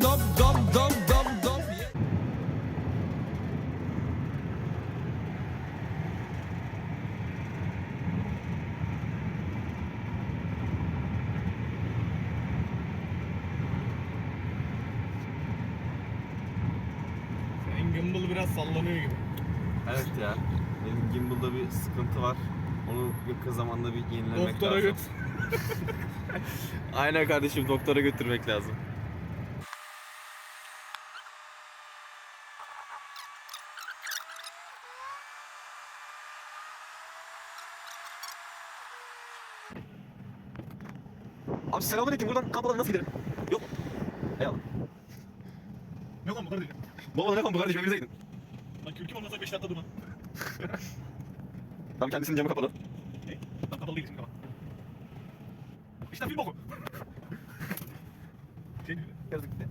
dom dom dom dom dom. Senin gimbal biraz sallanıyor gibi. Evet ya. Benim gimbal'da bir sıkıntı var. Onu yakın zamanda bir yenilemek Doktora lazım. göt. Aynen kardeşim doktora götürmek lazım. Abi selamünaleyküm. Buradan kamp alanına nasıl giderim? Yok. Eyvallah. Ne lan bu kardeşim? Baba ne kampı kardeşim evimize gidin. Lan kürküm olmasa 5 dakika durma. Tam kendisinin camı kapalı. Ne? Lan kapalı değil şimdi kapat. İşte film oku. Şey diyor. Gözlük gitti.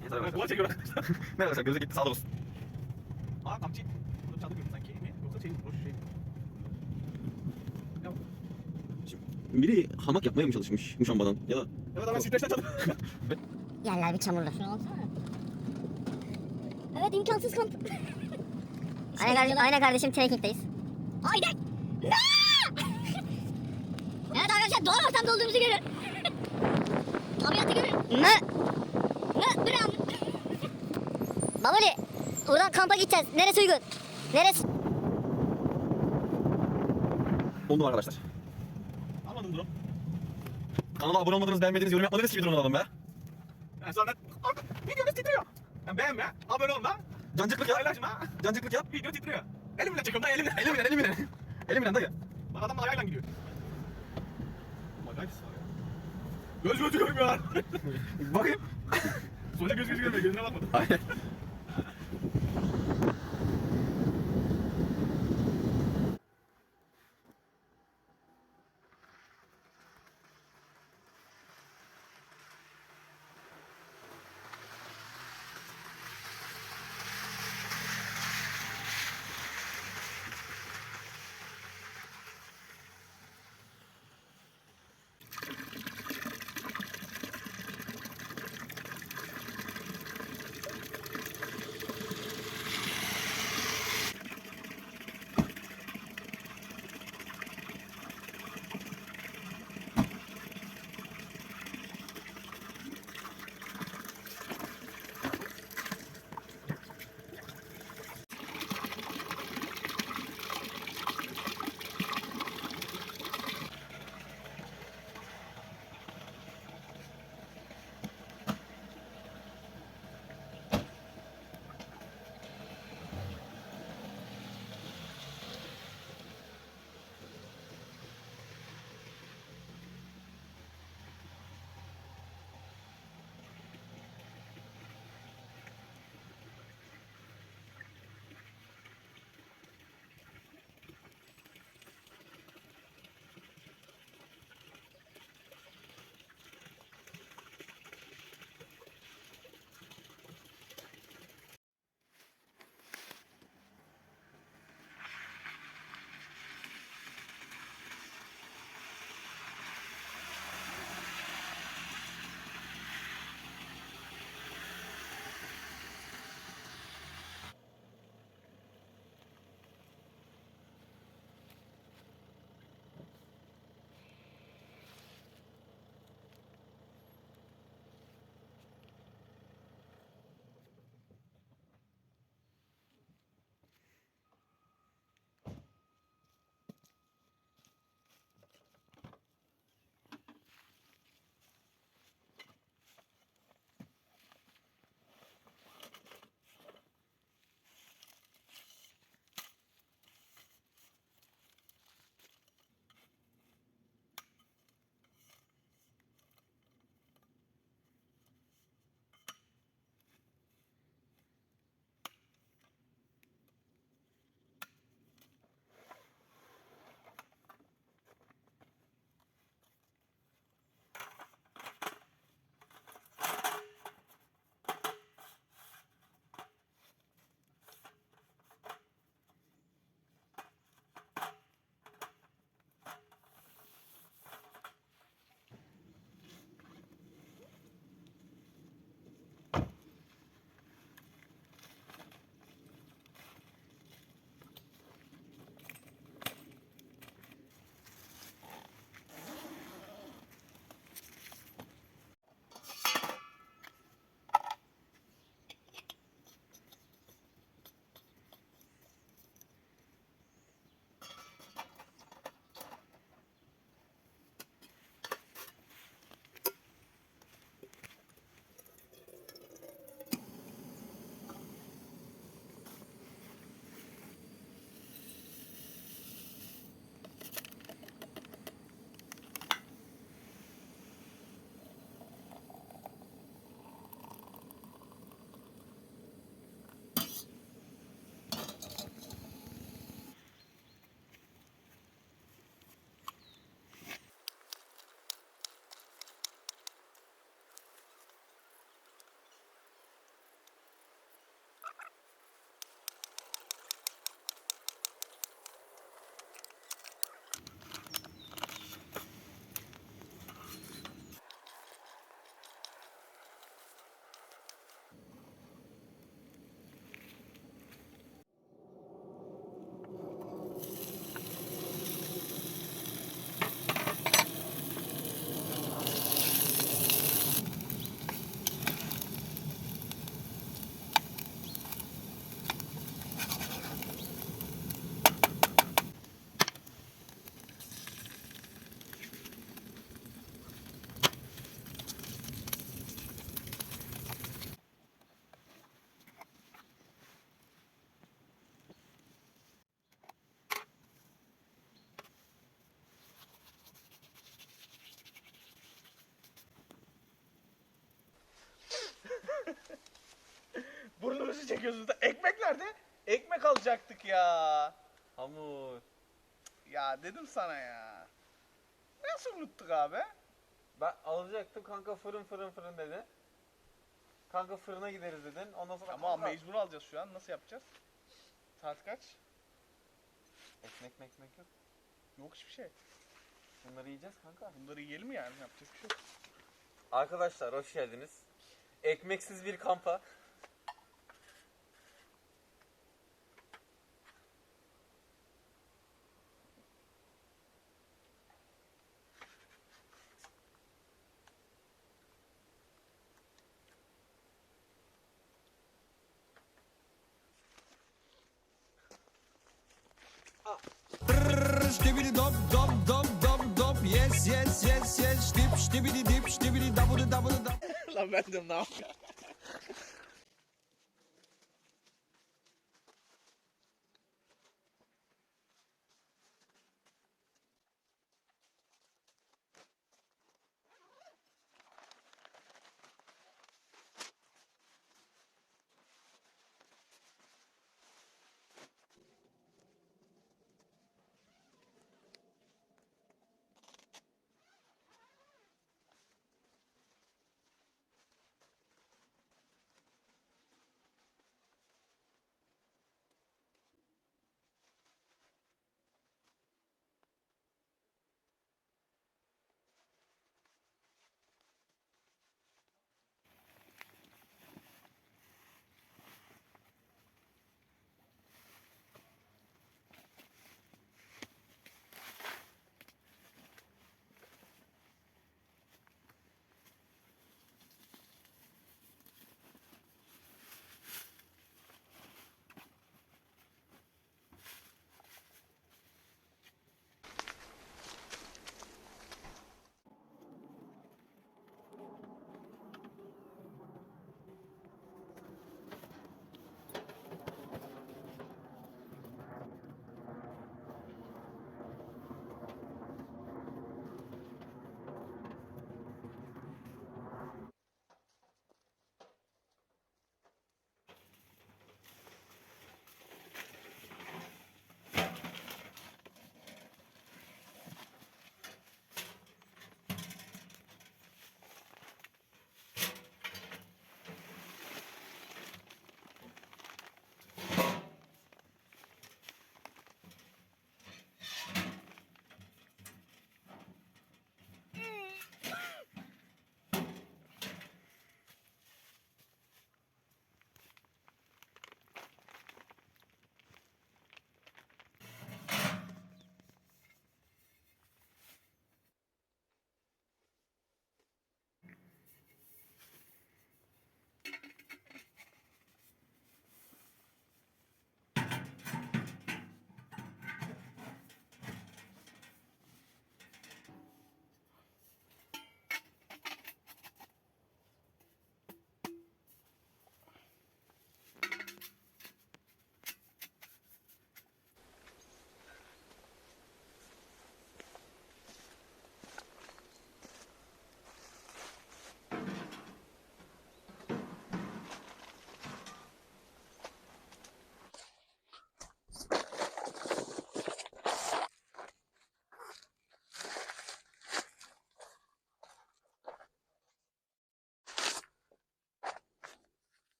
Neyse arkadaşlar. Kulaç çekiyor arkadaşlar. Ne arkadaşlar gözlük gitti sağ olsun. Aa kamçı. Burada çaldı görüyorum sanki mi? Yoksa şey boş şey. Ya. Biri hamak yapmaya mı çalışmış muşambadan ya da Evet ama stresten çaldı. Yerler bir çamurlu. Evet imkansız kamp. aynen, kardeşim, aynen kardeşim trekkingdeyiz. Aynen. evet arkadaşlar doğru ortamda olduğumuzu görün. Tabiatı görün. Ne? Ne? Bre Babali. Buradan kampa gideceğiz. Neresi uygun? Neresi? Oldu arkadaşlar. Almadın durum. Kanala abone olmadınız, beğenmediniz, yorum yapmadınız gibi durun alalım be. Ben sonra videonuz titriyor. Ben beğenme. Abone olma. Cancıklık yap. Paylaşma. Cancıklık yap. Video titriyor. Elimle çekiyorum da elimle. Elimle, elimle. Elimle dayı. Bak adam ayağıyla gidiyor. Acayip sağ ya. Göz gözü görmüyor. Bakayım. Sonuçta göz gözü görmüyor. Gözüne bakmadı. Videosu çekiyoruz burada. Ekmek nerede? Ekmek alacaktık ya. Hamur. Ya dedim sana ya. Nasıl unuttuk abi? Ben alacaktım kanka fırın fırın fırın dedi. Kanka fırına gideriz dedin. Ondan sonra Ama kanka, mecbur alacağız şu an. Nasıl yapacağız? Saat kaç? ekmek mekmek yok. Yok hiçbir şey. Bunları yiyeceğiz kanka. Bunları yiyelim yani. Yapacak bir şey yok. Arkadaşlar hoş geldiniz. Ekmeksiz bir kampa. Stibidi dip stibidi dabudi dabudi dab Lan ben de ne yapayım?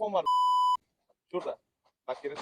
Mikrofon var. Şurada. Bak geri.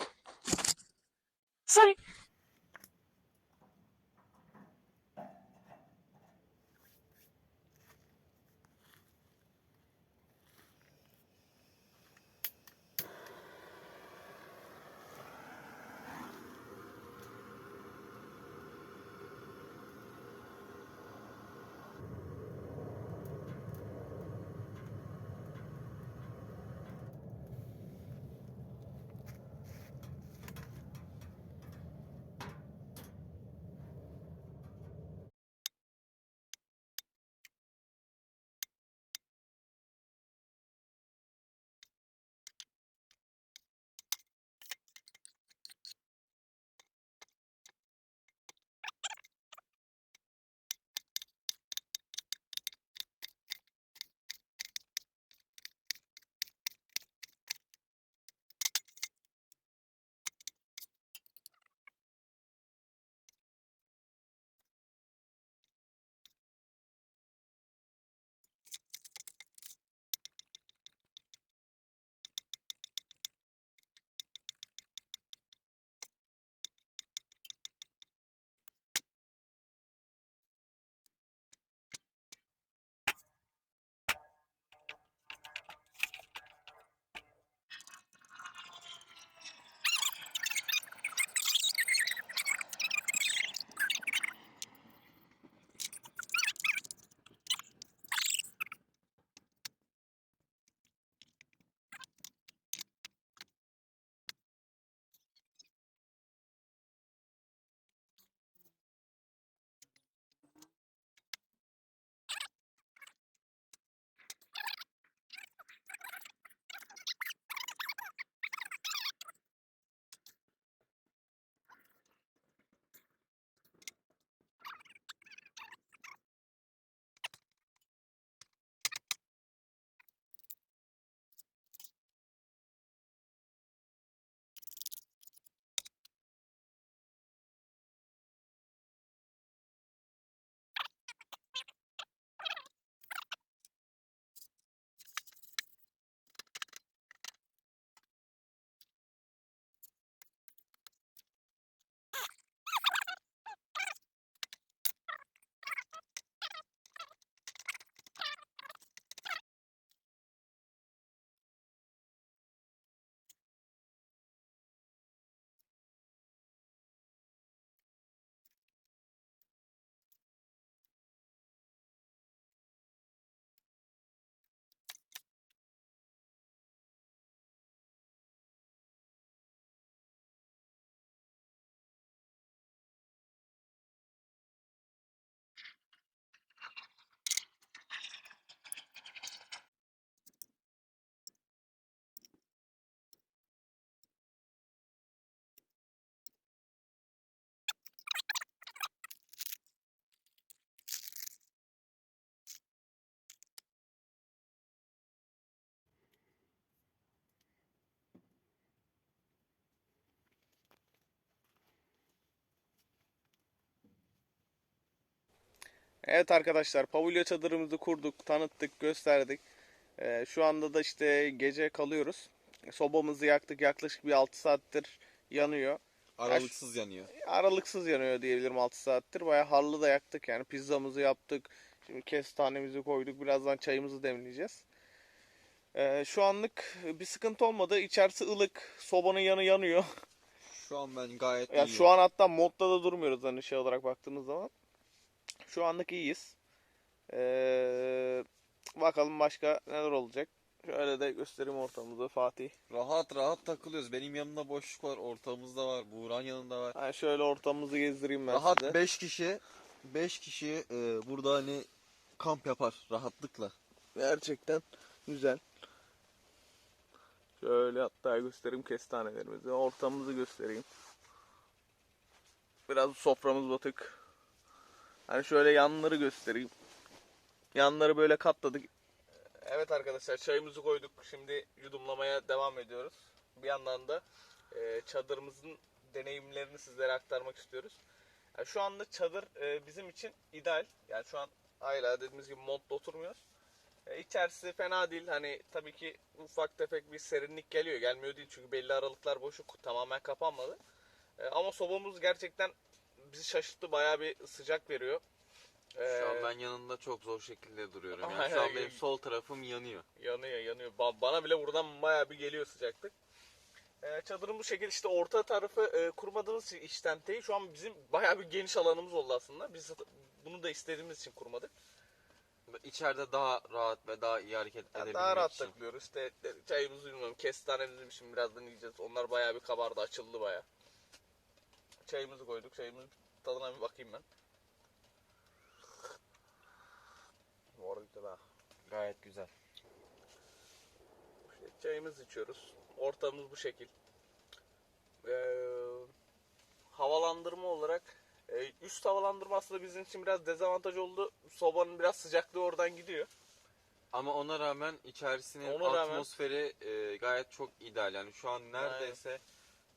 Evet arkadaşlar pavilyon çadırımızı kurduk, tanıttık, gösterdik. Ee, şu anda da işte gece kalıyoruz. Sobamızı yaktık yaklaşık bir 6 saattir yanıyor. Aralıksız yanıyor. Aralıksız yanıyor diyebilirim 6 saattir. Bayağı harlı da yaktık yani pizzamızı yaptık. Şimdi kestanemizi koyduk. Birazdan çayımızı demleyeceğiz. Ee, şu anlık bir sıkıntı olmadı. İçerisi ılık. Sobanın yanı yanıyor. Şu an ben gayet Ya iyiyim. şu an hatta modda da durmuyoruz hani şey olarak baktığımız zaman. Şu anlık iyiyiz. Ee, bakalım başka neler olacak. Şöyle de göstereyim ortamımızı Fatih. rahat rahat takılıyoruz. Benim yanımda boşluk var, ortamızda var, Buğran yanında var. Ha, şöyle ortamımızı gezdireyim ben rahat size. 5 kişi 5 kişi e, burada hani kamp yapar rahatlıkla. Gerçekten güzel. Şöyle hatta göstereyim kestanelerimizi. Ortamımızı göstereyim. Biraz soframız batık. Hani şöyle yanları göstereyim. Yanları böyle katladık. Evet arkadaşlar çayımızı koyduk. Şimdi yudumlamaya devam ediyoruz. Bir yandan da e, çadırımızın deneyimlerini sizlere aktarmak istiyoruz. Yani şu anda çadır e, bizim için ideal. Yani şu an hala dediğimiz gibi montla oturmuyoruz. E, içerisi fena değil. Hani tabii ki ufak tefek bir serinlik geliyor. Gelmiyor değil çünkü belli aralıklar boşluk tamamen kapanmadı. E, ama sobamız gerçekten bizi şaşırttı. Bayağı bir sıcak veriyor. E, Şu an ben yanında çok zor şekilde duruyorum. Yani Aynen. şu an benim sol tarafım yanıyor. Yanıyor yanıyor. Ba- bana bile buradan bayağı bir geliyor sıcaklık. Ee, çadırın bu şekilde işte orta tarafı e, kurmadığımız için iç tenteyi şu an bizim bayağı bir geniş alanımız oldu aslında. Biz bunu da istediğimiz için kurmadık. İçeride daha rahat ve daha iyi hareket Yani edebilmek daha rahat için. takılıyoruz. İşte çayımızı bilmiyorum. Kestanemizi şimdi birazdan yiyeceğiz. Onlar bayağı bir kabardı, açıldı bayağı. Çayımızı koyduk. Çayımızın tadına bir bakayım ben. Bu arada güzel ha. Gayet güzel. İşte çayımızı içiyoruz. Ortamımız bu şekil. Ee, havalandırma olarak e, üst havalandırma aslında bizim için biraz dezavantaj oldu. Sobanın biraz sıcaklığı oradan gidiyor. Ama ona rağmen içerisinin Ona rağmen- atmosferi e, gayet çok ideal. Yani şu an neredeyse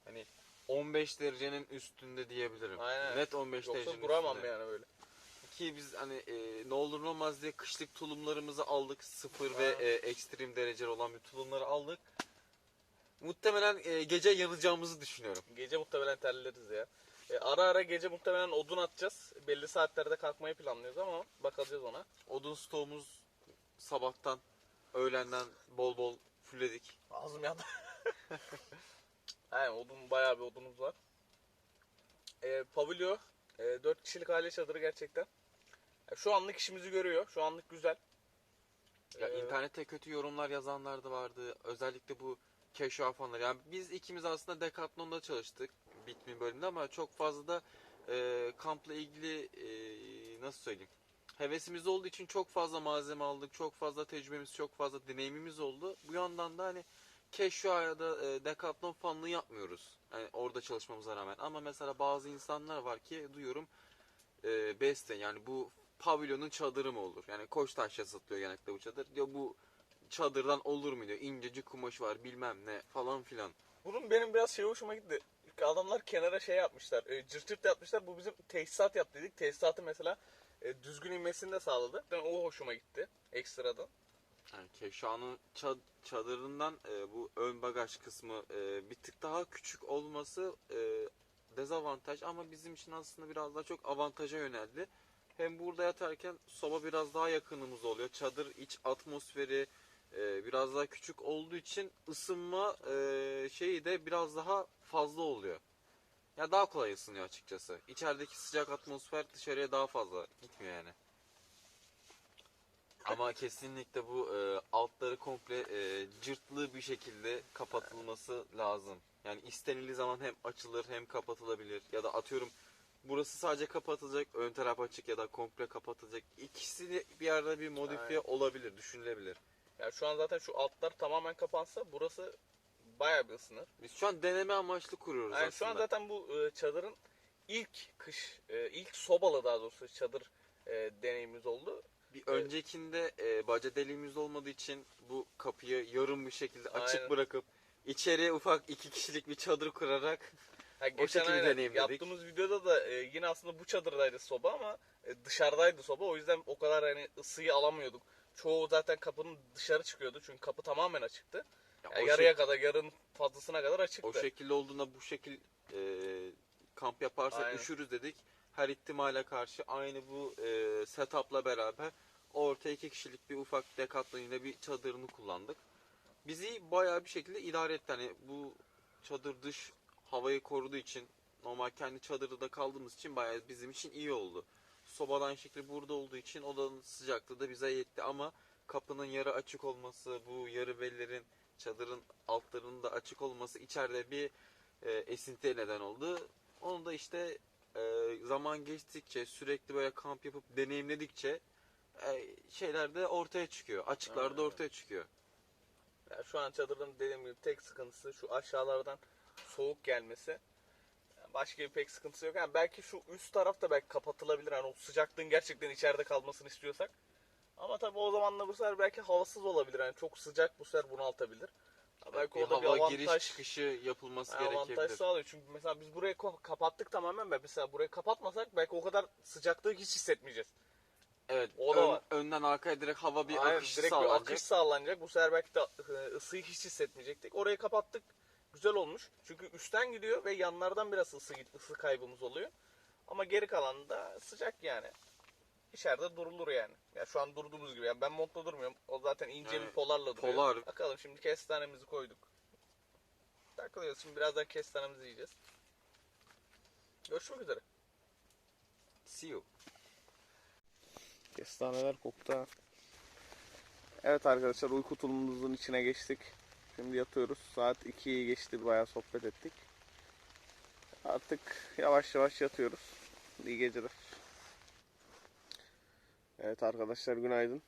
hani 15 derecenin üstünde diyebilirim. Aynen. Net 15 Yoksa derecenin duramam üstünde. yani böyle. Ki biz hani e, ne olur ne olmaz diye kışlık tulumlarımızı aldık. Sıfır ve e, ekstrem dereceli olan bir tulumları aldık. Muhtemelen e, gece yanacağımızı düşünüyorum. Gece muhtemelen terleriz ya. E, ara ara gece muhtemelen odun atacağız. Belli saatlerde kalkmayı planlıyoruz ama bakacağız ona. Odun stoğumuz sabahtan, öğlenden bol bol fulledik. Ağzım yandı. Aynen odun bayağı bir odunumuz var. E, Pavilio e, 4 kişilik aile çadırı gerçekten. E, şu anlık işimizi görüyor. Şu anlık güzel. Ya Ee, internette kötü yorumlar yazanlar da vardı. Özellikle bu keşaf fanlar. Yani biz ikimiz aslında Decathlon'da çalıştık. Bitmin bölümünde ama çok fazla da e, kampla ilgili e, nasıl söyleyeyim? Hevesimiz olduğu için çok fazla malzeme aldık. Çok fazla tecrübemiz, çok fazla deneyimimiz oldu. Bu yandan da hani Keşua ya da e, Decathlon fanlığı yapmıyoruz. Yani orada çalışmamıza rağmen. Ama mesela bazı insanlar var ki duyuyorum e, beste yani bu pavilyonun çadırı mı olur? Yani Koçtaş'ta satılıyor genellikle bu çadır. Diyor bu çadırdan olur mu diyor. İncecik kumaş var bilmem ne falan filan. Bunun benim biraz şey hoşuma gitti. Adamlar kenara şey yapmışlar. E, cırt cırt yapmışlar. Bu bizim tesisat yap dedik. Tesisatı mesela e, düzgün inmesini de sağladı. Ben o hoşuma gitti. Ekstradan. Yani Keşan'ın ça- çadırından e, bu ön bagaj kısmı e, bir tık daha küçük olması e, dezavantaj ama bizim için aslında biraz daha çok avantaja yöneldi. Hem burada yatarken soba biraz daha yakınımız oluyor. Çadır iç atmosferi e, biraz daha küçük olduğu için ısınma e, şeyi de biraz daha fazla oluyor. Ya daha kolay ısınıyor açıkçası. İçerideki sıcak atmosfer dışarıya daha fazla gitmiyor yani. Ama kesinlikle bu e, altları komple e, cırtlı bir şekilde kapatılması lazım. Yani istenildiği zaman hem açılır hem kapatılabilir. Ya da atıyorum burası sadece kapatılacak, ön taraf açık ya da komple kapatılacak. İkisi de bir yerde bir modifiye olabilir, düşünülebilir. Yani şu an zaten şu altlar tamamen kapansa burası bayağı bir ısınır. Biz şu an deneme amaçlı kuruyoruz Yani aslında. şu an zaten bu e, çadırın ilk kış, e, ilk sobalı daha doğrusu çadır e, deneyimimiz oldu. Bir öncekinde e, baca deliğimiz olmadığı için bu kapıyı yarım bir şekilde açık Aynen. bırakıp içeriye ufak iki kişilik bir çadır kurarak Ha, geçen şekilde aynen deneyimledik. yaptığımız videoda da e, yine aslında bu çadırdaydı soba ama e, dışarıdaydı soba. O yüzden o kadar hani ısıyı alamıyorduk. Çoğu zaten kapının dışarı çıkıyordu çünkü kapı tamamen açıktı. Ya Yani o yarıya şek- kadar, yarın fazlasına kadar açıktı. O şekilde olduğunda bu şekil e, kamp yaparsak Aynen. üşürüz dedik. Her ihtimale karşı aynı bu e, setup'la beraber ortaya iki kişilik bir ufak Decathlon yine bir çadırını kullandık. Bizi bayağı bir şekilde idare etti. Hani bu çadır dış havayı koruduğu için normal kendi çadırda kaldığımız için bayağı bizim için iyi oldu. Sobadan şekilde burada olduğu için odanın sıcaklığı da bize yetti ama kapının yarı açık olması, bu yarı bellerin çadırın altlarının da açık olması içeride bir e, esintiye neden oldu. Onu da işte e, zaman geçtikçe sürekli böyle kamp yapıp deneyimledikçe e, şeyler de ortaya çıkıyor. Açıklar da ortaya çıkıyor. Yani şu an çadırın dediğim gibi tek sıkıntısı şu aşağılardan soğuk gelmesi. Yani başka bir pek sıkıntısı yok. Yani belki şu üst taraf da belki kapatılabilir. Yani o sıcaklığın gerçekten içeride kalmasını istiyorsak. Ama tabii o zaman da bu sefer belki havasız olabilir. Yani çok sıcak bu sefer bunaltabilir. Belki bir da bir hava avantaj, giriş çıkışı yapılması yani avantaj gerekebilir. sağlıyor. Çünkü mesela biz burayı kapattık tamamen. Ben mesela burayı kapatmasak belki o kadar sıcaklığı hiç hissetmeyeceğiz. Evet. O da ön- var. önden arkaya direkt hava bir Aynen, akış direkt sağlanacak. bir akış sağlanacak. Bu sefer belki de e, ısıyı hiç hissetmeyecektik. Orayı kapattık. Güzel olmuş. Çünkü üstten gidiyor ve yanlardan biraz ısı, ısı kaybımız oluyor. Ama geri kalan da sıcak yani. İçeride durulur yani. Ya şu an durduğumuz gibi. Yani ben montla durmuyorum. O zaten ince bir polarla duruyor. Polar. Bakalım şimdi kestanemizi koyduk. Takılıyoruz. Şimdi birazdan kestanemizi yiyeceğiz. Görüşmek üzere. See you. Kestaneler koktu ha. Evet arkadaşlar uyku tulumumuzun içine geçtik. Şimdi yatıyoruz. Saat 2'yi geçti. Bayağı sohbet ettik. Artık yavaş yavaş yatıyoruz. İyi geceler. Evet arkadaşlar günaydın.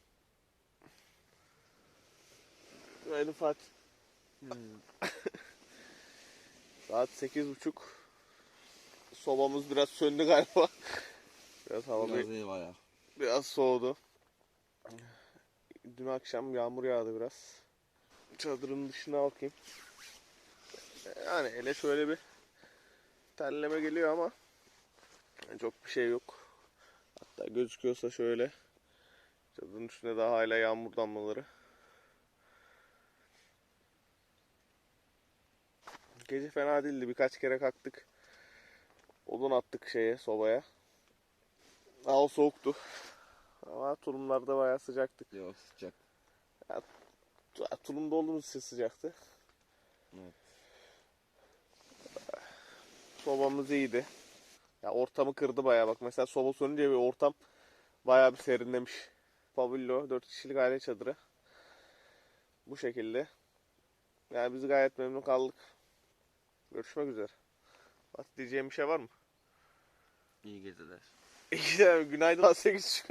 Günaydın Fatih. Saat 8.30. Sobamız biraz söndü galiba. Biraz hava bir Biraz iyi bayağı. Biraz soğudu. Dün akşam yağmur yağdı biraz. Çadırın dışına bakayım. Yani hele şöyle bir terleme geliyor ama yani çok bir şey yok. Hatta gözüküyorsa şöyle çadırın üstünde daha hala yağmur damlaları. Gece fena değildi. Birkaç kere kalktık. Odun attık şeye, sobaya. Hava soğuktu. Ama tulumlarda bayağı sıcaktık. Yok sıcak. Tulumda olduğumuz için sıcaktı. Evet. Sobamız iyiydi. Ya ortamı kırdı bayağı bak. Mesela soba sönünce bir ortam bayağı bir serinlemiş. Pavillo 4 kişilik aile çadırı. Bu şekilde. Yani biz gayet memnun kaldık. Görüşmek üzere. Bak diyeceğim bir şey var mı? İyi geceler. İyi de günaydın 8.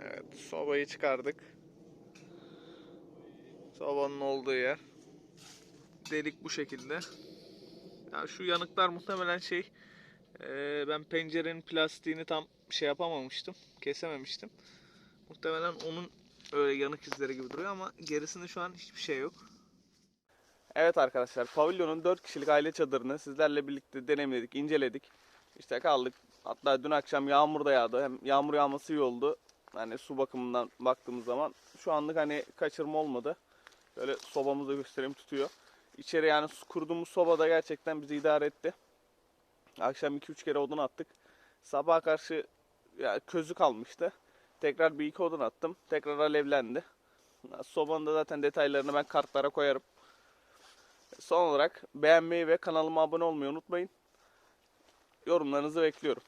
Evet, sobayı çıkardık. Sobanın olduğu yer. Delik bu şekilde. Ya şu yanıklar muhtemelen şey e, ben pencerenin plastiğini tam şey yapamamıştım. Kesememiştim. Muhtemelen onun öyle yanık izleri gibi duruyor ama gerisinde şu an hiçbir şey yok. Evet arkadaşlar pavilyonun 4 kişilik aile çadırını sizlerle birlikte deneyimledik, inceledik. İşte kaldık. Hatta dün akşam yağmur da yağdı. Hem yağmur yağması iyi oldu. Hani su bakımından baktığımız zaman şu anlık hani kaçırma olmadı. Böyle sobamızı göstereyim tutuyor. İçeri yani kurduğumuz soba da gerçekten bizi idare etti. Akşam 2-3 kere odun attık. Sabaha karşı ya közü kalmıştı. Tekrar bir iki odun attım. Tekrar alevlendi. Sobanın da zaten detaylarını ben kartlara koyarım. Son olarak beğenmeyi ve kanalıma abone olmayı unutmayın. Yorumlarınızı bekliyorum.